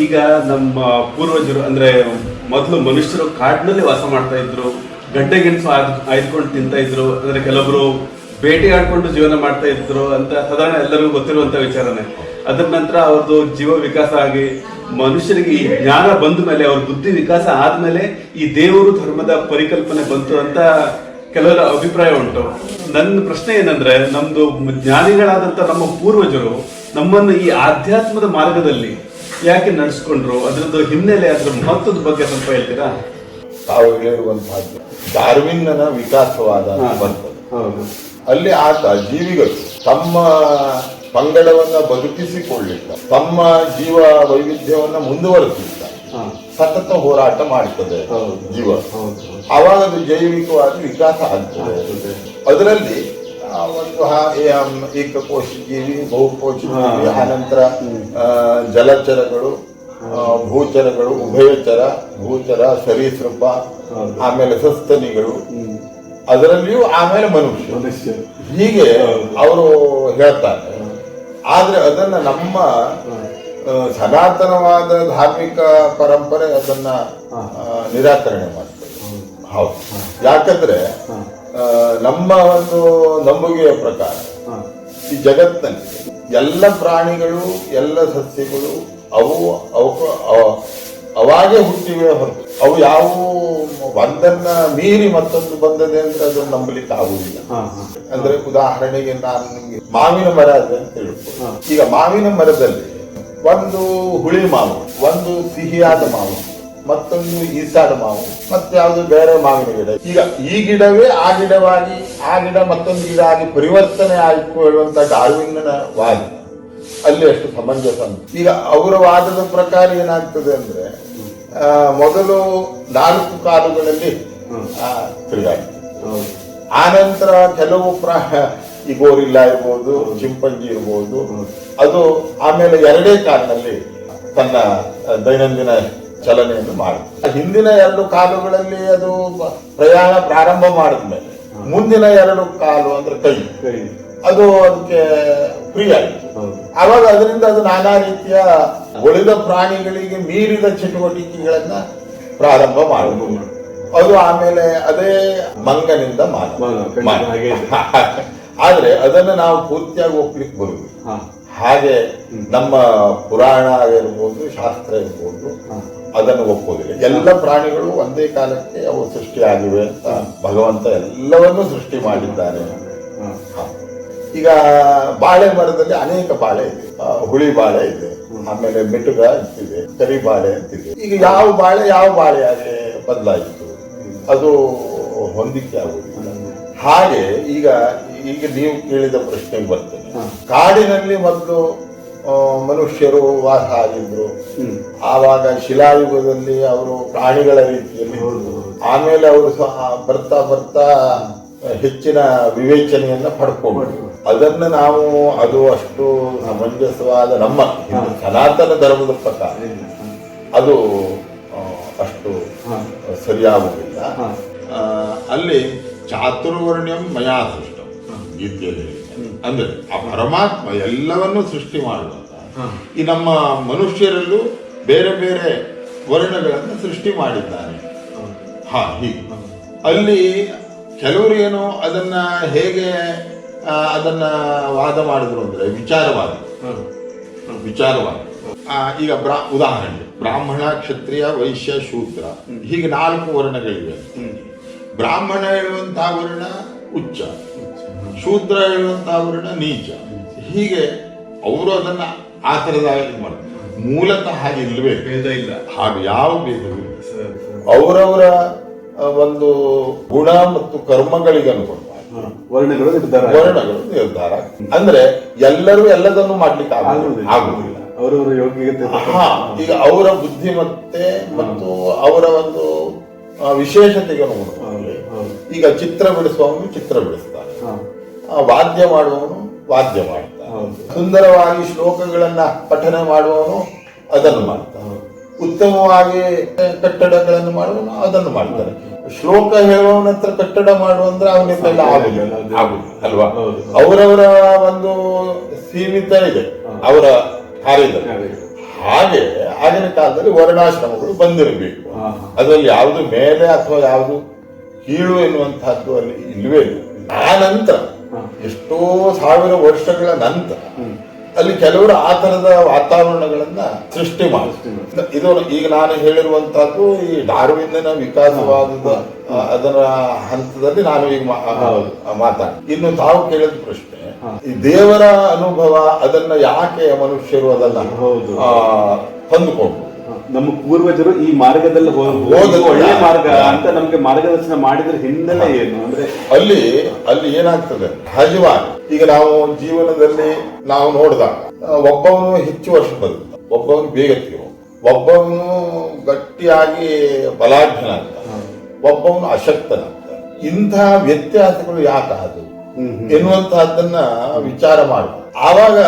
ಈಗ ನಮ್ಮ ಪೂರ್ವಜರು, ಅಂದ್ರೆ ಮೊದಲು ಮನುಷ್ಯರು ಕಾಡಿನಲ್ಲಿ ವಾಸ ಮಾಡ್ತಾ ಇದ್ರು, ಗಡ್ಡೆ ಗೆಣಸು ಆಯ್ದುಕೊಂಡು ತಿಂತಾ ಇದ್ರು, ಅಂದ್ರೆ ಕೆಲವರು ಬೇಟೆ ಆಡ್ಕೊಂಡು ಜೀವನ ಮಾಡ್ತಾ ಇದ್ರು ಅಂತ ಸಾಧಾರಣ ಎಲ್ಲರಿಗೂ ಗೊತ್ತಿರುವಂತ ವಿಚಾರನೆ. ಅದರ ನಂತರ ಅವ್ರದ್ದು ಜೀವ ವಿಕಾಸ ಆಗಿ ಮನುಷ್ಯರಿಗೆ ಈ ಜ್ಞಾನ ಬಂದ ಮೇಲೆ, ಅವ್ರ ಬುದ್ಧಿ ವಿಕಾಸ ಆದ್ಮೇಲೆ ಈ ದೇವರು ಧರ್ಮದ ಪರಿಕಲ್ಪನೆ ಬಂತು ಅಂತ ಕೆಲವರ ಅಭಿಪ್ರಾಯ ಉಂಟು. ನನ್ನ ಪ್ರಶ್ನೆ ಏನಂದ್ರೆ, ನಮ್ದು ಜ್ಞಾನಿಗಳಾದಂತ ನಮ್ಮ ಪೂರ್ವಜರು ನಮ್ಮನ್ನು ಈ ಆಧ್ಯಾತ್ಮದ ಮಾರ್ಗದಲ್ಲಿ ಯಾಕೆ ನಡೆಸ್ಕೊಂಡ್ರು? ಅದರದ್ದು ಹಿನ್ನೆಲೆ ಅದರ ಮಹತ್ವದ ಬಗ್ಗೆ ಸ್ವಲ್ಪ ಹೇಳ್ತೀರಾ? ತಾವು ಹೇಳಿರುವಂತಹದ್ದು ಡಾರ್ವಿನ್ನ ವಿಕಾಸವಾದ ಬರ್ತದೆ. ಹೌದು. ಅಲ್ಲಿ ಆತ ಜೀವಿಗಳು ತಮ್ಮ ಪಂಗಡವನ್ನ ಬದುಕಿಸಿಕೊಳ್ಳಿಲ್ಲ ತಮ್ಮ ಜೀವ ವೈವಿಧ್ಯವನ್ನ ಮುಂದುವರೆಸಿಲ್ಲ ಸತತ ಹೋರಾಟ ಮಾಡ್ತದೆ ಹೌದು. ಜೀವ. ಹೌದು. ಆವಾಗ ಅದು ಜೈವಿಕವಾಗಿ ವಿಕಾಸ ಆಗ್ತದೆ. ಅದರಲ್ಲಿ ಒಂದು ಏಕಕೋಶ ಜೀವಿ ಬಹುಕೋಶ ಜೀವಿ. ಆನಂತರ ಜಲಚರಗಳು ಭೂಚರಗಳು ಉಭಯಚರ ಭೂಚರ ಸರೀಸೃಪ ಆಮೇಲೆ ಸಸ್ತನಿಗಳು. ಅದರಲ್ಲಿಯೂ ಆಮೇಲೆ ಮನುಷ್ಯ. ಮನುಷ್ಯರು ಹೀಗೆ ಅವರು ಹೇಳ್ತಾರೆ. ಆದರೆ ಅದನ್ನ ನಮ್ಮ ಸನಾತನವಾದ ಧಾರ್ಮಿಕ ಪರಂಪರೆ ಅದನ್ನ ನಿರಾಕರಣೆ ಮಾಡ್ತದೆ. ಹೌದು. ಯಾಕಂದ್ರೆ ನಮ್ಮ ಒಂದು ನಂಬುಗೆಯ ಪ್ರಕಾರ. ಈ ಜಗತ್ತಿನಲ್ಲಿ ಎಲ್ಲ ಪ್ರಾಣಿಗಳು ಎಲ್ಲ ಸಸ್ಯಗಳು ಅವು ಅವು ಅವ- ಅವಾಗೆ ಹುಟ್ಟಿವೆ ಹೊರತು ಅವು ಯಾವ ಒಂದನ್ನ ಮೀರಿ ಮತ್ತೊಂದು ಬಂದದೆ ಅಂದ್ರೆ ಅದನ್ನು ನಂಬಲಿಕ್ಕೆ ಆಗುವುದಿಲ್ಲ. ಅಂದ್ರೆ ಉದಾಹರಣೆಗೆ ನಾನು ನಿಮಗೆ ಮಾವಿನ ಮರ ಅಂತ ತಿಳ್ಕೊ ಈಗ ಮಾವಿನ ಮರದಲ್ಲಿ ಒಂದು ಹುಳಿ ಮಾವು ಒಂದು ಸಿಹಿಯಾದ ಮಾವು ಮತ್ತೊಂದು ಈಸಾದ ಮಾವು, ಮತ್ತೆ ಯಾವುದು ಬೇರೆ ಮಾವಿನ ಗಿಡ. ಈಗ ಈ ಗಿಡವೇ ಆ ಗಿಡವಾಗಿ, ಆ ಗಿಡ ಮತ್ತೊಂದು ಗಿಡ ಆಗಿ ಪರಿವರ್ತನೆ ಆಯಿತು ಹೇಳುವಂತ ಡಾರ್ವಿನ್ನ ವಾದ. ಅಲ್ಲಿ ಅಷ್ಟು ಸಮಂಜಸ. ಈಗ ಅವರ ವಾದದ ಪ್ರಕಾರ ಏನಾಗ್ತದೆ ಅಂದ್ರೆ ಮೊದಲು ನಾಲ್ಕು ಕಾಲುಗಳಲ್ಲಿ ನಂತರ ಆನಂತರ ಕೆಲವು ಪ್ರಾ, ಈ ಗೋರಿಲ್ಲ ಇರ್ಬೋದು, ಚಿಂಪಂಜಿ ಇರ್ಬೋದು, ಅದು ಆಮೇಲೆ ಎರಡೇ ಕಾಲಿನಲ್ಲಿ ತನ್ನ ದೈನಂದಿನ ಚಲನೆಯನ್ನು ಮಾಡುತ್ತೆ ಹಿಂದಿನ ಎರಡು ಕಾಲುಗಳಲ್ಲಿ ಅದು ಪ್ರಯಾಣ ಪ್ರಾರಂಭ ಮಾಡಿದ ಮೇಲೆ ಮುಂದಿನ ಎರಡು ಕಾಲು ಅಂದ್ರೆ ಕೈ. ಕೈ. ಅದು ಅದಕ್ಕೆ ಪ್ರಿಯ ಆಗಿದೆ ಆವಾಗ ಅದರಿಂದ ಅದು ನಾನಾ ರೀತಿಯ ಉಳಿದ ಪ್ರಾಣಿಗಳಿಗೆ ಮೀರಿದ ಚಟುವಟಿಕೆಗಳನ್ನ ಪ್ರಾರಂಭ ಮಾಡಬಹುದು ಅದು ಆಮೇಲೆ ಅದೇ ಮಂಗನಿಂದ ಮಾಡಿ ಆದ್ರೆ ಅದನ್ನ ನಾವು ಪೂರ್ತಿಯಾಗಿ ಒಪ್ಲಿಕ್ಕೆ ಬರುವುದು ಹಾ. ಹಾಗೆ ನಮ್ಮ ಪುರಾಣ ಇರ್ಬೋದು ಶಾಸ್ತ್ರ ಇರ್ಬೋದು ಅದನ್ನು ಒಪ್ಪೋದಿಲ್ಲ ಎಲ್ಲ ಪ್ರಾಣಿಗಳು ಒಂದೇ ಕಾಲಕ್ಕೆ ಅವು ಸೃಷ್ಟಿಯಾಗಿವೆ ಅಂತ ಭಗವಂತ ಎಲ್ಲವನ್ನೂ ಸೃಷ್ಟಿ ಮಾಡಿದ್ದಾನೆ ಈಗ ಬಾಳೆ ಮರದಲ್ಲಿ ಅನೇಕ ಬಾಳೆ ಇದೆ. ಹುಳಿ ಬಾಳೆ ಇದೆ. ಆಮೇಲೆ ಮೆಟುಗ ಅಂತಿದೆ ಕರಿ ಬಾಳೆ ಅಂತಿದೆ ಈಗ ಯಾವ ಬಾಳೆ ಯಾವ ಬಾಳೆ ಬಾಳೆಯಾಗಿ ಬದಲಾಯಿತು? ಅದು ಹೊಂದಿಕೆ ಆಗುವುದಿಲ್ಲ. ಹಾಗೆ ಈಗ ಈಗ ನೀವು ಕೇಳಿದ ಪ್ರಶ್ನೆಗೆ ಬರ್ತೇನೆ. ಹ. ಕಾಡಿನಲ್ಲಿ ಮೊದಲು ಮನುಷ್ಯರು ವಾಸ ಆಗಿದ್ರು. ಆವಾಗ ಶಿಲಾಯುಗದಲ್ಲಿ ಅವರು ಪ್ರಾಣಿಗಳ ರೀತಿಯಲ್ಲಿ. ಆಮೇಲೆ ಅವರು ಸಹ ಬರ್ತಾ ಬರ್ತಾ ಹೆಚ್ಚಿನ ವಿವೇಚನೆಯನ್ನ ಪಡ್ಕೊಂಡು ಅದನ್ನ ನಾವು ಅದು ಅಷ್ಟು ಸಮಂಜಸವಾದ ನಮ್ಮ ಸನಾತನ ಧರ್ಮದ ಪ್ರಕಾರ. ಅದು ಅಷ್ಟು. ಸರಿಯಾಗುವುದಿಲ್ಲ. ಅಲ್ಲಿ ಚಾತುರ್ವರ್ಣ್ಯಂ ಮಯಾ ಸೃಷ್ಟಂ. ಗೀತೆಯಲ್ಲಿ. ಅಂದ್ರೆ ಆ ಪರಮಾತ್ಮ ಎಲ್ಲವನ್ನೂ ಸೃಷ್ಟಿ ಮಾಡುವಾಗ ಈ ನಮ್ಮ ಮನುಷ್ಯರಲ್ಲೂ ಬೇರೆ ಬೇರೆ ವರ್ಣಗಳನ್ನು ಸೃಷ್ಟಿ ಮಾಡಿದ್ದಾನೆ ಹಾ ಹೀಗೆ. ಅಲ್ಲಿ ಕೆಲವರು ಏನು ಅದನ್ನ ಹೇಗೆ ಅದನ್ನ ವಾದ ಮಾಡಿದ್ರು ಅಂದ್ರೆ ವಿಚಾರವಾದ. ವಿಚಾರವಾದ. ಈಗ ಬ್ರಾ ಉದಾಹರಣೆ. ಬ್ರಾಹ್ಮಣ ಕ್ಷತ್ರಿಯ ವೈಶ್ಯ ಶೂದ್ರ. ಹೀಗೆ ನಾಲ್ಕು ವರ್ಣಗಳಿವೆ. ಹ್ಮ್. ಬ್ರಾಹ್ಮಣ ಹೇಳುವಂತಹ ವರ್ಣ ಉಚ್ಚ. ಶೂದ್ರ ಹೇಳುವಂಥ ವರ್ಣ ನೀಚ. ಹೀಗೆ ಅವರು ಅದನ್ನ ಆ ಥರದ ಇದು ಮಾಡ್ತಾರೆ. ಮೂಲತಃ ಹಾಗೆ ಇಲ್ಲವೇ ಭೇದ ಇಲ್ಲ. ಹಾಗೆ ಯಾವ ಭೇದವಿಲ್ಲ. ಅವರವರ ಒಂದು ಗುಣ ಮತ್ತು ಕರ್ಮಗಳಿಗೆ ಅನುಗುಣವಾಗಿ. ಹಾ. ವರ್ಣಗಳು ನಿರ್ಧಾರ ವರ್ಣಗಳು ನಿರ್ಧಾರ ಅಂದ್ರೆ ಎಲ್ಲರೂ ಎಲ್ಲದನ್ನು ಮಾಡ್ಲಿಕ್ಕೆ ಆಗುದಿಲ್ಲ. ಅವರವರ ಯೋಗ್ಯತೆ ಹಾ ಈಗ ಅವರ ಬುದ್ಧಿಮತ್ತೆ ಮತ್ತು ಅವರ ಒಂದು ವಿಶೇಷತೆಗೆ ಹೌದು. ಈಗ ಚಿತ್ರ ಬಿಡಿಸುವ ಚಿತ್ರ. ಆ, ವಾದ್ಯ ಮಾಡುವವನು ವಾದ್ಯ ಮಾಡ್ತಾನೆ. ಸುಂದರವಾಗಿ ಶ್ಲೋಕಗಳನ್ನ ಪಠನೆ ಮಾಡುವವನು ಅದನ್ನು ಮಾಡ್ತಾನೆ. ಉತ್ತಮವಾಗಿ ಕಟ್ಟಡಗಳನ್ನು ಮಾಡುವವನು ಅದನ್ನು ಮಾಡ್ತಾನೆ. ಶ್ಲೋಕ ಹೇಳುವವನ ಹತ್ರ ಕಟ್ಟಡ ಮಾಡುವಂದ್ರೆ ಅವನಿಂದ ಆಗುದಿಲ್ಲ. ಅಲ್ವಾ? ಅವರವರ ಒಂದು ಸೀಮಿತ ಇದೆ ಅವರ ಕಾರ್ಯದಲ್ಲಿ. ಕಾರ್ಯ. ಹಾಗೆ ಆಗಿನ ಕಾಲದಲ್ಲಿ ವರ್ಣಾಶ್ರಮಗಳು ಬಂದಿರಬೇಕು. ಅದರಲ್ಲಿ ಯಾವುದು ಮೇಲೆ ಅಥವಾ ಯಾವುದು ಕೀಳು ಎನ್ನುವಂತಹದ್ದು ಅಲ್ಲಿ ಇಲ್ವೇ ಇಲ್ಲ. ಆ ನಂತರ. ಎಷ್ಟೋ ಸಾವಿರ ವರ್ಷಗಳ ನಂತರ ಅಲ್ಲಿ ಕೆಲವರು ಆ ತರದ ವಾತಾವರಣಗಳನ್ನ ಸೃಷ್ಟಿ ಮಾಡಿಸ್ತೀವಿ ಇದು ಈಗ ನಾನು ಹೇಳಿರುವಂತಹದ್ದು ಈ ಡಾರ್ವಿನ್ನ ವಿಕಾಸವಾದದ ಅದರ ಹಂತದಲ್ಲಿ ನಾನು ಈಗ ಮಾತಾಡ. ಇನ್ನು ತಾವು ಕೇಳಿದ ಪ್ರಶ್ನೆ, ಈ ದೇವರ ಅನುಭವ ಅದನ್ನ ಯಾಕೆ ಮನುಷ್ಯರು ಅದನ್ನ ಹೊಂದ್ಕೊಂಡು ನಮ್ಮ ಪೂರ್ವಜರು ಈ ಮಾರ್ಗದಲ್ಲಿ ಹೋ- ಒಳ್ಳೆಯ ಒಳ್ಳೆ ಮಾರ್ಗ ಅಂತ ನಮ್ಗೆ ಮಾರ್ಗದರ್ಶನ ಮಾಡಿದ್ರೆ ಹಿನ್ನೆಲೆ ಏನು ಅಂದ್ರೆ ಅಲ್ಲಿ ಅಲ್ಲಿ ಏನಾಗ್ತದೆ? ಸಹಜವಾಗಿ ಈಗ ನಾವು ಜೀವನದಲ್ಲಿ ನಾವು ನೋಡಿದಾಗ ಆ, ಒಬ್ಬವನು ಹೆಚ್ಚು ವರ್ಷ ಬದುಕ್ತ ಒಬ್ಬವನು ಬೇಗ ತೀರೋ ಒಬ್ಬವನು ಗಟ್ಟಿಯಾಗಿ ಬಲಾಢ್ಯನಾಗ್ತಾನೆ. ಒಬ್ಬವನು ಅಶಕ್ತನಾಗ್ತಾನೆ. ಇಂತಹ ವ್ಯತ್ಯಾಸಗಳು ಯಾಕೆ ಅದು ಹ್ಮ್. ಎನ್ನುವಂತಹದ್ದನ್ನ ವಿಚಾರ ಮಾಡಿ ಆವಾಗ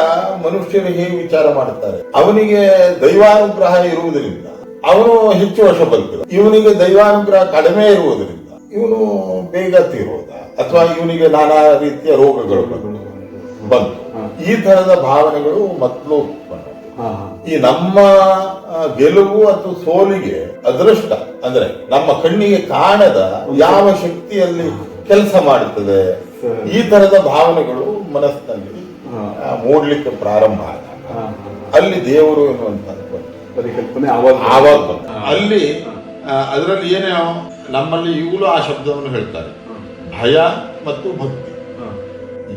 ಮನುಷ್ಯರು ಹೇಗೆ ವಿಚಾರ ಮಾಡುತ್ತಾರೆ? ಅವನಿಗೆ ದೈವಾನುಗ್ರಹ ಇರುವುದರಿಂದ. ಅವನು ಹೆಚ್ಚು ವರ್ಷ ಬದುಕಿದ. ಇವನಿಗೆ ದೈವಾನುಗ್ರಹ ಕಡಿಮೆ ಇರುವುದರಿಂದ. ಇವನು ಬೇಗ ತೀರೋದ. ಅಥವಾ ಇವನಿಗೆ ನಾನಾ ರೀತಿಯ ರೋಗಗಳು ಬಂತು ಈ ತರದ ಭಾವನೆಗಳು ಮೊದಲು ಉತ್ಪನ್ನ. ಹಾ, ಹಾ. ಈ ನಮ್ಮ ಗೆಲುವು ಅಥವಾ ಸೋಲಿಗೆ ಅದೃಷ್ಟ. ಅಂದ್ರೆ ನಮ್ಮ ಕಣ್ಣಿಗೆ ಕಾಣದ ಯಾವ ಶಕ್ತಿಯಲ್ಲಿ ಕೆಲಸ ಮಾಡುತ್ತದೆ. ಈ ತರದ ಭಾವನೆಗಳು ಮನಸ್ಸಿನಲ್ಲಿ ಮೂಡ್ಲಿಕ್ಕೆ ಪ್ರಾರಂಭ ಹಾ. ಅಲ್ಲಿ ದೇವರು ಎನ್ನುವಂಥದ್ದು ಬಂತು. ಪರಿಕಲ್ಪನೆ ಆವಾಗ ಆವಾಗ ಅಲ್ಲಿ ಅದರಲ್ಲಿ ಏನೇ ನಮ್ಮಲ್ಲಿ ಈಗಲೂ ಆ ಶಬ್ದವನ್ನು ಹೇಳ್ತಾರೆ. ಭಯ ಮತ್ತು ಭಕ್ತಿ.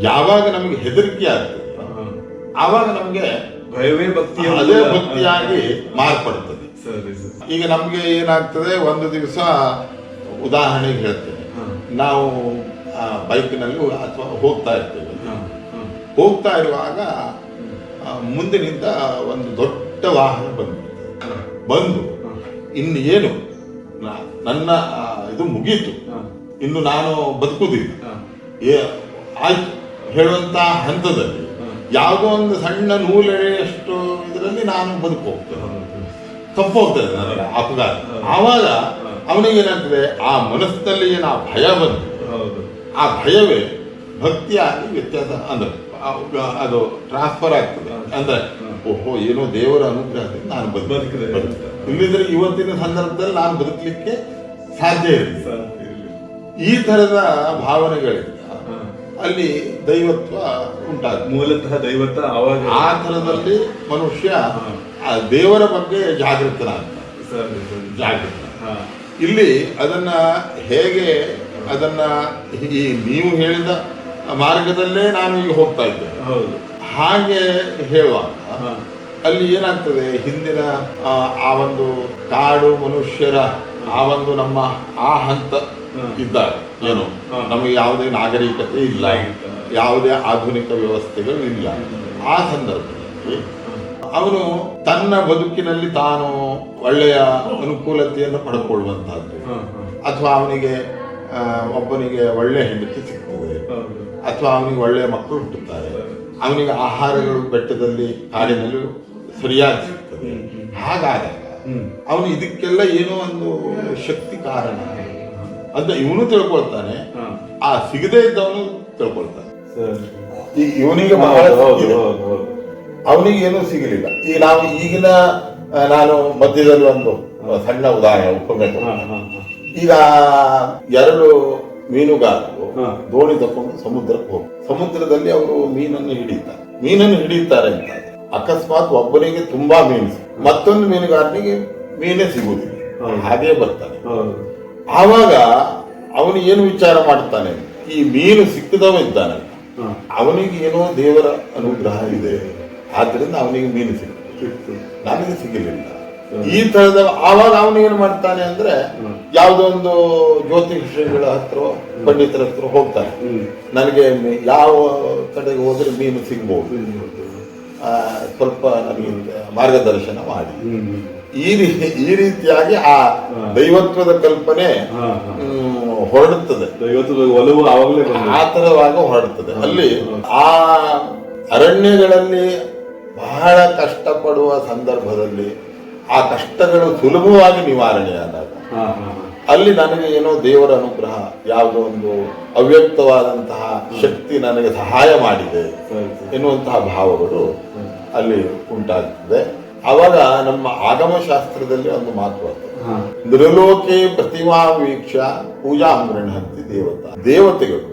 ಯಾವಾಗ ನಮಗೆ ಹೆದರಿಕೆ ಆಗ್ತದೆ ಆವಾಗ ನಮಗೆ ಭಯವೇ ಭಕ್ತಿ ಅದೇ ಭಕ್ತಿಯಾಗಿ ಮಾರ್ಪಡ್ತದೆ ಸರಿ ಸರಿ. ಈಗ ನಮಗೆ ಏನಾಗ್ತದೆ ಒಂದು ದಿವಸ ಉದಾಹರಣೆಗೆ ಹೇಳ್ತೇನೆ. ನಾವು ಬೈಕ್ನಲ್ಲಿ ಅಥವಾ ಹೋಗ್ತಾ ಇರ್ತೇವೆ. ಹೋಗ್ತಾ ಇರುವಾಗ ಮುಂದಿನಿಂದ ಒಂದು ದೊಡ್ಡ ವಾಹನ ಬಂದು ಬಂದು ಇನ್ನು ಏನು ನನ್ನ ಇದು ಮುಗೀತು. ಇನ್ನು ನಾನು ಬದುಕುವುದಿಲ್ಲ. ಏ ಆಯ್ತು. ಹೇಳುವಂತ ಹಂತದಲ್ಲಿ. ಯಾವುದೋ ಒಂದು ಸಣ್ಣ ನೂಲೆಳೆಯಷ್ಟು ಇದರಲ್ಲಿ ನಾನು ಬದುಕು ಹೋಗ್ತೇನೆ ತಪ್ಪೋಗ್ತದೆ ತಪ್ಪು ಹೋಗ್ತದೆ ನನಗೆ ಅಪಘಾತ. ಆವಾಗ ಹಾ. ಅವನಿಗೆ ಏನಾಗ್ತದೆ ಆ ಮನಸ್ಸಿನಲ್ಲಿ ಏನು ಆ ಭಯ ಬಂದು ಆ ಭಯವೇ ಭಕ್ತಿಯಾಗಿ ವ್ಯತ್ಯಾಸ ಅಂದ್ರೆ ಅದು ಟ್ರಾನ್ಸ್ಫರ್ ಆಗ್ತದೆ. ಅಂದ್ರೆ ಓಹೋ ಏನೋ ದೇವರ ಅನುಗ್ರಹದಿಂದ ನಾನು ಬದುಕು ಬದುಕಿದೆ. ಇಲ್ಲಿದ್ರೆ ಇವತ್ತಿನ ಸಂದರ್ಭದಲ್ಲಿ ನಾನು ಬದುಕಲಿಕ್ಕೆ ಸಾಧ್ಯ ಇರಲಿಲ್ಲ. ಈ ತರದ ಭಾವನೆಗಳಿಂದ ಅಲ್ಲಿ ದೈವತ್ವ ಉಂಟಾಗ ಮೂಲತಃ ದೈವತ್ವ ಅವಾಗ ಆ ಥರದಲ್ಲಿ ಮನುಷ್ಯ ಆ ದೇವರ ಬಗ್ಗೆ ಜಾಗೃತನಾಗ್ತಾನೆ. ಜಾಗೃತ ಇಲ್ಲಿ ಅದನ್ನ ಹೇಗೆ ಅದನ್ನ ಈ ನೀವು ಹೇಳಿದ ಮಾರ್ಗದಲ್ಲೇ ನಾನು ಈಗ ಹೋಗ್ತಾ ಇದ್ದೆ. ಹೌದು. ಹಾಗೆ ಹೇಳುವಾಗ ಅಲ್ಲಿ ಏನಾಗ್ತದೆ? ಹಿಂದಿನ ಆ, ಒಂದು ಕಾಡು ಮನುಷ್ಯರ ಆ ಒಂದು ನಮ್ಮ ಆ ಹಂತ. ಇದ್ದಾರೆ. ಏನು? ನಮಗೆ ಯಾವುದೇ ನಾಗರಿಕತೆ ಇಲ್ಲ. ಯಾವುದೇ ಆಧುನಿಕ ವ್ಯವಸ್ಥೆಗಳು ಇಲ್ಲ. ಆ ಸಂದರ್ಭದಲ್ಲಿ ಅವನು ತನ್ನ ಬದುಕಿನಲ್ಲಿ ತಾನು ಒಳ್ಳೆಯ ಅನುಕೂಲತೆಯನ್ನು ಪಡ್ಕೊಳ್ಳುವಂತಹದ್ದು. ಅಥವಾ ಅವನಿಗೆ ಒಬ್ಬನಿಗೆ ಒಳ್ಳೆಯ ಹೆಂಡತಿ ಸಿಗ್ತದೆ ಅಥವಾ ಅವನಿಗೆ ಒಳ್ಳೆಯ ಮಕ್ಕಳು ಹುಟ್ಟುತ್ತಾರೆ. ಅವನಿಗೆ ಆಹಾರಗಳು ಬೆಟ್ಟದಲ್ಲಿ ಕಾಡಿನಲ್ಲಿ ಸರಿಯಾಗಿ ಸಿಗ್ತದೆ. ಹಾಗಾದಾಗ ಅವನು ಇದಕ್ಕೆಲ್ಲ ಏನೋ ಒಂದು ಶಕ್ತಿ ಕಾರಣ. ಅಂತ ಇವನು ತಿಳ್ಕೊಳ್ತಾನೆ. ಆ ಸಿಗದೇ ಇದ್ದವನು ತಿಳ್ಕೊಳ್ತಾನೆ. ಇವನಿಗೆ ಬಹಳ ಅವನಿಗೆ ಏನೂ ಸಿಗಲಿಲ್ಲ. ಈಗ ನಾವು ಈಗಿನ ನಾನು ಮಧ್ಯದಲ್ಲಿ ಒಂದು ಸಣ್ಣ ಉದಾಹರಣೆ ಉಪಮೆ ಹಾ, ಹಾ, ಹಾ. ಈಗ ಎರಡು ಮೀನುಗಾರರು. ದೋಣಿ ತಕೊಂಡು ಸಮುದ್ರಕ್ಕೆ ಹೋಗಿ ಸಮುದ್ರದಲ್ಲಿ ಅವರು ಮೀನನ್ನು ಹಿಡಿತಾರೆ ಮೀನನ್ನು ಹಿಡಿಯುತ್ತಾರೆ ಅಂತ ಅಕಸ್ಮಾತ್ ಒಬ್ಬನಿಗೆ ತುಂಬಾ ಮೀನು ಮತ್ತೊಂದು ಮೀನುಗಾರನಿಗೆ ಮೀನೇ ಸಿಗುವುದಿಲ್ಲ. ಹಾಗೆ ಬರ್ತಾನೆ. ಆವಾಗ ಅವನು ಏನು ವಿಚಾರ ಮಾಡ್ತಾನೆ ಈ ಮೀನು ಸಿಕ್ಕಿದವ ಇದ್ದಾನೆ. ಅವನಿಗೆ ಏನೋ ದೇವರ ಅನುಗ್ರಹ ಇದೆ. ಆದ್ರಿಂದ ಅವನಿಗೆ ಮೀನು ಸಿಕ್ತು. ನನಗೆ ಸಿಗಲಿಲ್ಲ. ಈ ತರದ ಆವಾಗ ಅವನು ಏನು ಮಾಡ್ತಾನೆ ಅಂದ್ರೆ. ಯಾವುದೋ ಒಂದು ಜ್ಯೋತಿಷಿಗಳ ಹತ್ರ ಪಂಡಿತರ ಹತ್ರ ಹೋಗ್ತಾನೆ. ನನಗೆ ಯಾವ ಕಡೆಗೆ ಹೋದ್ರೆ ಮೀನು ಸಿಗ್ಬೋದು. ಸ್ವಲ್ಪ ನನಗೆ ಮಾರ್ಗದರ್ಶನ ಮಾಡಿ. ಈ ರೀತಿ ಈ ರೀತಿಯಾಗಿ ಆ ದೈವತ್ವದ ಕಲ್ಪನೆ ಹೊರಡುತ್ತದೆ. ದೈವತ್ವದ ಒಲವು ಆ ತರವಾಗಿ ಹೊರಡುತ್ತದೆ. ಅಲ್ಲಿ ಆ ಅರಣ್ಯಗಳಲ್ಲಿ ಬಹಳ ಕಷ್ಟಪಡುವ ಸಂದರ್ಭದಲ್ಲಿ ಆ ಕಷ್ಟಗಳು ಸುಲಭವಾಗಿ ನಿವಾರಣೆಯಾದಾಗ ಅಲ್ಲಿ ನನಗೆ ಏನೋ ದೇವರ ಅನುಗ್ರಹ ಯಾವುದೋ ಒಂದು ಅವ್ಯಕ್ತವಾದಂತಹ ಶಕ್ತಿ ನನಗೆ ಸಹಾಯ ಮಾಡಿದೆ ಎನ್ನುವಂತಹ ಭಾವಗಳು ಅಲ್ಲಿ ಉಂಟಾಗ್ತದೆ. ಅವಾಗ ನಮ್ಮ ಆಗಮ ಶಾಸ್ತ್ರದಲ್ಲಿ ಒಂದು ಮಹತ್ವ ನೃಲೋಕೆ ಪ್ರತಿಮಾ ವೀಕ್ಷ ಪೂಜಾ ಹಂತಿ ದೇವತಾ. ದೇವತೆಗಳು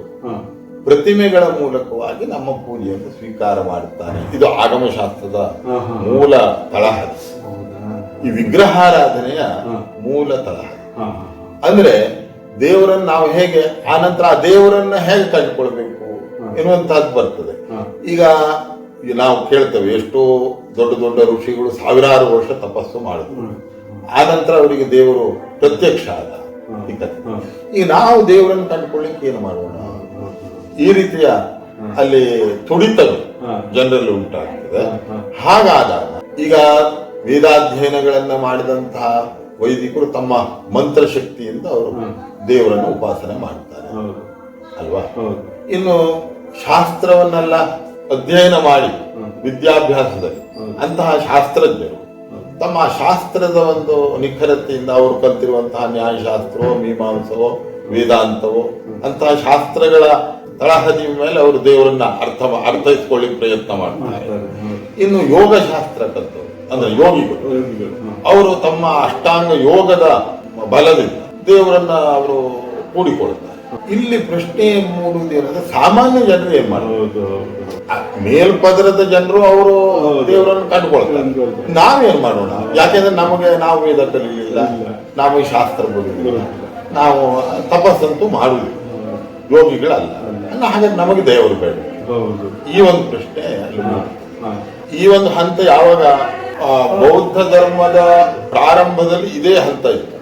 ಪ್ರತಿಮೆಗಳ ಮೂಲಕವಾಗಿ ನಮ್ಮ ಪೂಜೆಯನ್ನು ಸ್ವೀಕಾರ ಮಾಡುತ್ತಾನೆ ಇದು ಆಗಮ ಶಾಸ್ತ್ರದ ಹಾ, ಹಾ. ಮೂಲ ತಳಹದಿ ಹೌದಾ ಈ ವಿಗ್ರಹಾರಾಧನೆಯ. ಮೂಲ ತಳಹದಿ ಹಾ ಹಾ ಅಂದ್ರೆ ದೇವರನ್ನ ನಾವು ಹೇಗೆ ಆನಂತರ ಆ ದೇವರನ್ನ ಹೇಗೆ ಕಂಡುಕೊಳ್ಬೇಕು ಎನ್ನುವಂತಹದ್ದು ಬರ್ತದೆ. ಈಗ ನಾವು ಕೇಳ್ತೇವೆ ಎಷ್ಟೋ ದೊಡ್ಡ ದೊಡ್ಡ ಋಷಿಗಳು ಸಾವಿರಾರು ವರ್ಷ ತಪಸ್ಸು ಮಾಡಿದ್ರು. ಆನಂತರ ಅವರಿಗೆ ದೇವರು ಪ್ರತ್ಯಕ್ಷ ಆದ ಈ ಕಥೆ. ಈಗ ನಾವು ದೇವರನ್ನು ಕಂಡುಕೊಳ್ಳಿಕ್ಕೆ ಏನು ಮಾಡೋಣ? ಈ ರೀತಿಯ ಅಲ್ಲಿ ತುಡಿತಗಳು. ಜನರಲ್ಲಿ ಉಂಟಾಗ್ತದೆ. ಹಾಗಾದಾಗ ಈಗ ವೇದಾಧ್ಯಯನಗಳನ್ನ ಮಾಡಿದಂತಹ ವೈದಿಕರು ತಮ್ಮ ಮಂತ್ರಶಕ್ತಿಯಿಂದ ಅವರು ದೇವರನ್ನು ಉಪಾಸನೆ ಮಾಡ್ತಾರೆ. ಅಲ್ವಾ? ಇನ್ನು ಶಾಸ್ತ್ರವನ್ನೆಲ್ಲ ಅಧ್ಯಯನ ಮಾಡಿ ವಿದ್ಯಾಭ್ಯಾಸದಲ್ಲಿ. ಅಂತಹ ಶಾಸ್ತ್ರಜ್ಞರು ತಮ್ಮ ಶಾಸ್ತ್ರದ ಒಂದು ನಿಖರತೆಯಿಂದ ಅವರು ಕಲ್ತಿರುವಂತಹ ನ್ಯಾಯಶಾಸ್ತ್ರವೋ ಮೀಮಾಂಸವೋ ವೇದಾಂತವೋ ಅಂತಹ ಶಾಸ್ತ್ರಗಳ ತಳಹದಿ ಮೇಲೆ ಅವರು ದೇವರನ್ನ ಅರ್ಥ ಅರ್ಥೈಸ್ಕೊಳ್ಳಿಕ್ಕೆ ಪ್ರಯತ್ನ ಮಾಡ್ತಾರೆ. ಮಾಡ್ತಾರೆ. ಇನ್ನು ಯೋಗ ಶಾಸ್ತ್ರ ಕಲ್ತವರು. ಅಂದ್ರೆ ಯೋಗಿಗಳು. ಅವರು ತಮ್ಮ ಅಷ್ಟಾಂಗ ಯೋಗದ ಬಲದಿಂದ ದೇವರನ್ನ ಅವರು ಕೂಡಿಕೊಳ್ತಾರೆ ಇಲ್ಲಿ ಪ್ರಶ್ನೆ ಮೂಡುವುದೇನಂದ್ರೆ ಸಾಮಾನ್ಯ ಜನರು ಏನ್ ಹೌದು ಮೇಲ್ಪದರದ ಜನರು ಅವರು. ದೇವರನ್ನು ಕಂಡುಕೊಳ್ತಾರೆ. ನಾವೇನ್ ಮಾಡೋಣ? ಯಾಕೆಂದ್ರೆ ನಮಗೆ ನಾವು ವೇದ ಕಲಿಯಲಿಲ್ಲ. ನಾವು ಈ ಶಾಸ್ತ್ರ ಬರುವುದಿಲ್ಲ. ನಾವು ತಪಸ್ಸಂತೂ ಮಾಡುವುದಿಲ್ಲ. ಯೋಗಿಗಳಲ್ಲ. ಹಾಗೆ ನಮಗೆ ದೇವರು ಬೇಡ. ಈ ಒಂದು ಪ್ರಶ್ನೆ ಈ ಒಂದು ಹಂತ ಯಾವಾಗ ಬೌದ್ಧ ಧರ್ಮದ ಪ್ರಾರಂಭದಲ್ಲಿ ಇದೇ ಹಂತ ಇತ್ತು.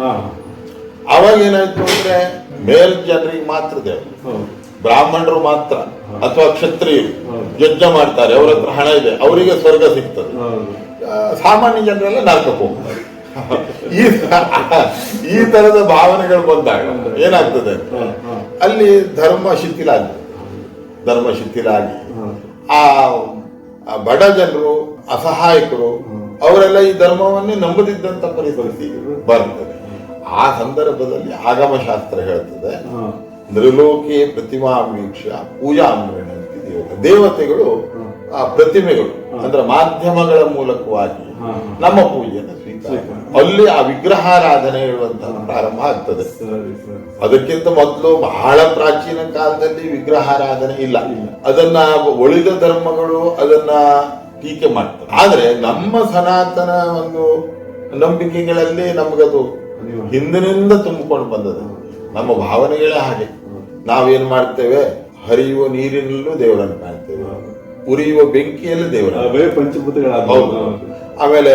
ಅವಾಗ ಏನಾಯ್ತು ಅಂದ್ರೆ ಮೇಲ್ ಜನರಿಗೆ ಮಾತ್ರ ದೇವರು ಬ್ರಾಹ್ಮಣರು ಮಾತ್ರ ಅಥವಾ ಕ್ಷತ್ರಿಯರು ಹೌದು. ಯಜ್ಞ ಮಾಡ್ತಾರೆ. ಅವ್ರ ಹತ್ರ ಹಣ ಇದೆ. ಅವರಿಗೆ ಸ್ವರ್ಗ ಸಿಗ್ತದೆ. ಸಾಮಾನ್ಯ ಜನರೆಲ್ಲ ನರಕಕ್ಕೆ ಹೋಗ್ತಾರೆ. ಈ ಈ ತರದ ಭಾವನೆಗಳು ಬಂದಾಗ ಏನಾಗ್ತದೆ. ಅಲ್ಲಿ ಧರ್ಮ ಶಿಥಿಲ ಆಗಿದೆ ಧರ್ಮ ಶಿಥಿಲಾಗಿ ಆ ಬಡ ಜನರು ಅಸಹಾಯಕರು ಅವರೆಲ್ಲ ಈ ಧರ್ಮವನ್ನೇ ನಂಬದಿದ್ದಂತ ಪರಿಸ್ಥಿತಿ ಬರ್ತದೆ ಆ ಸಂದರ್ಭದಲ್ಲಿ ಆಗಮ ಶಾಸ್ತ್ರ ಹೇಳ್ತದೆ ನೃಲೋಕೆ ಪ್ರತಿಮಾ ವೀಕ್ಷ ಪೂಜಾ ದೇವತೆ. ದೇವತೆಗಳು ಆ ಪ್ರತಿಮೆಗಳು ಅಂದ್ರೆ ಮಾಧ್ಯಮಗಳ ಮೂಲಕವಾಗಿ ನಮ್ಮ ಪೂಜೆಯನ್ನು ಸ್ವೀಕಾರ ಸ್ವೀಕಾರ. ಅಲ್ಲಿ ಆ ವಿಗ್ರಹಾರಾಧನೆ ಹೇಳುವಂತಹ ಪ್ರಾರಂಭ ಆಗ್ತದೆ. ಅದಕ್ಕಿಂತ ಮೊದಲು ಬಹಳ ಪ್ರಾಚೀನ ಕಾಲದಲ್ಲಿ ವಿಗ್ರಹಾರಾಧನೆ ಇಲ್ಲ. ಅದನ್ನ ಉಳಿದ ಧರ್ಮಗಳು ಅದನ್ನ ಟೀಕೆ ಮಾಡ್ತಾರೆ. ಆದ್ರೆ ನಮ್ಮ ಸನಾತನ ಒಂದು ನಂಬಿಕೆಗಳಲ್ಲಿ ನಮಗದು. ಹಿಂದಿನಿಂದ ತುಂಬಿಕೊಂಡು ಬಂದದ್ದು. ನಮ್ಮ ಭಾವನೆಗಳೇ ಹಾಗೆ. ನಾವೇನ್ ಮಾಡ್ತೇವೆ? ಹರಿಯುವ ನೀರಿನಲ್ಲೂ ದೇವರನ್ನು ಕಾಣ್ತೇವೆ. ಉರಿಯುವ ಬೆಂಕಿಯಲ್ಲಿ ದೇವರ ಪಂಚಭೂತಗಳ ಆಮೇಲೆ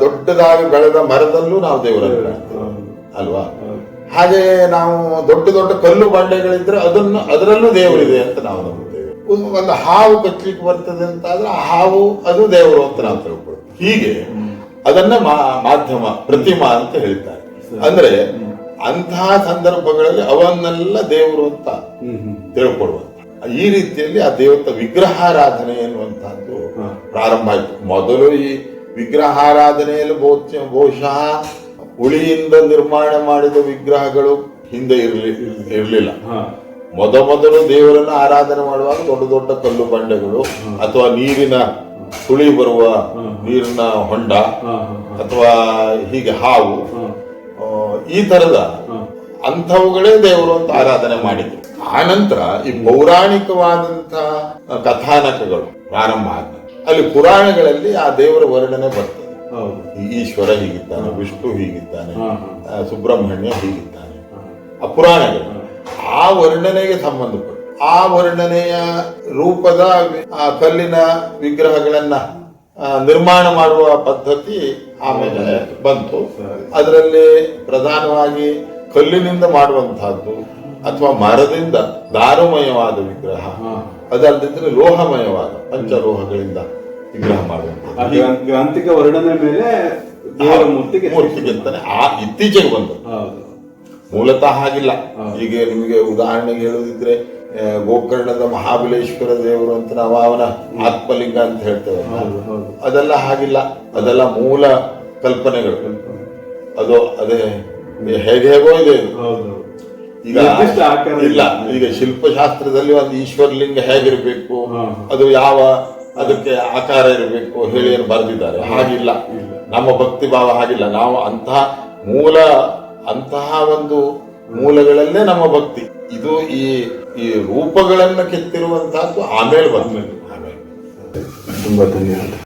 ದೊಡ್ಡದಾಗಿ ಬೆಳೆದ ಮರದಲ್ಲೂ ನಾವು ದೇವರನ್ನು ಕಾಣ್ತೇವೆ. ಅಲ್ವಾ? ಹಾಗೆ ನಾವು ದೊಡ್ಡ ದೊಡ್ಡ ಕಲ್ಲು ಬಂಡೆಗಳಿದ್ರೆ ಅದನ್ನು ಅದರಲ್ಲೂ ದೇವರಿದೆ ಅಂತ ನಾವು ನಂಬುತ್ತೇವೆ. ಒಂದು ಹಾವು ಕಚ್ಚಲಿಕ್ಕೆ ಬರ್ತದೆ ಅಂತ ಆದ್ರೆ ಆ ಹಾವು ಅದು ದೇವರು ಅಂತ ನಾವು ತಿಳ್ಕೊಳ್ತೀವಿ ಹೀಗೆ ಅದನ್ನ ಮಾಧ್ಯಮ ಪ್ರತಿಮಾ ಅಂತ ಹೇಳ್ತಾರೆ. ಅಂದ್ರೆ ಅಂತಹ ಸಂದರ್ಭಗಳಲ್ಲಿ ಅವನ್ನೆಲ್ಲ ದೇವರು ಅಂತ ತಿಳ್ಕೊಡುವಂತ ಈ ರೀತಿಯಲ್ಲಿ ಆ ದೇವತ ವಿಗ್ರಹಾರಾಧನೆ ಎನ್ನುವಂತಹದ್ದು ಪ್ರಾರಂಭ ಆಯ್ತು. ಮೊದಲು ಈ ವಿಗ್ರಹಾರಾಧನೆಯಲ್ಲಿ ಬಹುಶ ಬಹುಶಃ ಹುಳಿಯಿಂದ ನಿರ್ಮಾಣ ಮಾಡಿದ ವಿಗ್ರಹಗಳು ಹಿಂದೆ ಇರಲಿ ಇರಲಿಲ್ಲ. ಹಾ ಮೊದ ಮೊದಲು ದೇವರನ್ನ ಆರಾಧನೆ ಮಾಡುವಾಗ ದೊಡ್ಡ ದೊಡ್ಡ ಕಲ್ಲು ಬಂಡೆಗಳು ಅಥವಾ ನೀರಿನ ಸುಳಿ ಬರುವ ನೀರಿನ ಹೊಂಡ ಅಥವಾ ಹೀಗೆ ಹಾವು ಈ ತರದ ಅಂಥವುಗಳೇ ದೇವರು ಅಂತ ಆರಾಧನೆ ಮಾಡಿದ್ರು. ಆ ನಂತರ ಈ ಪೌರಾಣಿಕವಾದಂತಹ ಕಥಾನಕಗಳು ಪ್ರಾರಂಭ ಆದ. ಅಲ್ಲಿ ಪುರಾಣಗಳಲ್ಲಿ ಆ ದೇವರ ವರ್ಣನೆ ಬರ್ತದೆ. ಈಶ್ವರ ಹೀಗಿದ್ದಾನೆ ವಿಷ್ಣು ಹೀಗಿದ್ದಾನೆ ಸುಬ್ರಹ್ಮಣ್ಯ ಹೀಗಿದ್ದಾನೆ. ಆ ಪುರಾಣಗಳು. ಆ ವರ್ಣನೆಗೆ ಸಂಬಂಧಪಟ್ಟು ಆ ವರ್ಣನೆಯ ರೂಪದ ಆ ಕಲ್ಲಿನ ವಿಗ್ರಹಗಳನ್ನ ನಿರ್ಮಾಣ ಮಾಡುವ ಪದ್ಧತಿ ಆಮೇಲೆ ಬಂತು. ಅದರಲ್ಲಿ ಪ್ರಧಾನವಾಗಿ ಕಲ್ಲಿನಿಂದ ಮಾಡುವಂತಹದ್ದು ಅಥವಾ ಮರದಿಂದ ದಾರುಮಯವಾದ ವಿಗ್ರಹ. ಅದಲ್ಲದಿದ್ರೆ ಲೋಹಮಯವಾದ ಪಂಚಲೋಹಗಳಿಂದ ವಿಗ್ರಹ ಮಾಡುವಂತಹ ಗ್ರಾಂಥಿಕ ವರ್ಣನೆ ಮೇಲೆ ದೇವರ ಮೂರ್ತಿಗೆ ಅಂತಾನೆ ಆ ಇತ್ತೀಚೆಗೆ ಬಂತು. ಮೂಲತಃ ಹಾಗಿಲ್ಲ. ಹಾ. ಈಗ ನಿಮಗೆ ಉದಾಹರಣೆಗೆ ಹೇಳೋದಿದ್ರೆ ಗೋಕರ್ಣದ ಮಹಾಬಲೇಶ್ವರ ದೇವರು ಅಂತ ನಾವು ಅವನ ಆತ್ಮಲಿಂಗ ಅಂತ ಹೇಳ್ತೇವೆ. ಅದೆಲ್ಲ ಹಾಗಿಲ್ಲ. ಅದೆಲ್ಲ ಮೂಲ ಕಲ್ಪನೆಗಳು. ಅದು ಅದೇ ಹೇಗೆ ಹೇಗೋ ಇದೆ ಈಗ ಇಲ್ಲ ಈಗ ಶಿಲ್ಪಶಾಸ್ತ್ರದಲ್ಲಿ ಒಂದು ಈಶ್ವರಲಿಂಗ ಹೇಗಿರಬೇಕು. ಅದು ಯಾವ ಅದಕ್ಕೆ ಆಕಾರ ಇರಬೇಕು ಹೇಳಿ ಏನು ಬರೆದಿದ್ದಾರೆ. ಹಾಗಿಲ್ಲ. ನಮ್ಮ ಭಕ್ತಿ ಭಾವ ಹಾಗಿಲ್ಲ. ನಾವು ಅಂತಹ ಮೂಲ ಅಂತಹ ಒಂದು ಮೂಲಗಳಲ್ಲೇ ನಮ್ಮ ಭಕ್ತಿ. ಇದು ಈ ಈ ರೂಪಗಳನ್ನು ಕೆತ್ತಿರುವಂತಹದ್ದು ಆಮೇಲೆ ಬಂದ ಆಮೇಲೆ. ತುಂಬಾ ಧನ್ಯವಾದ.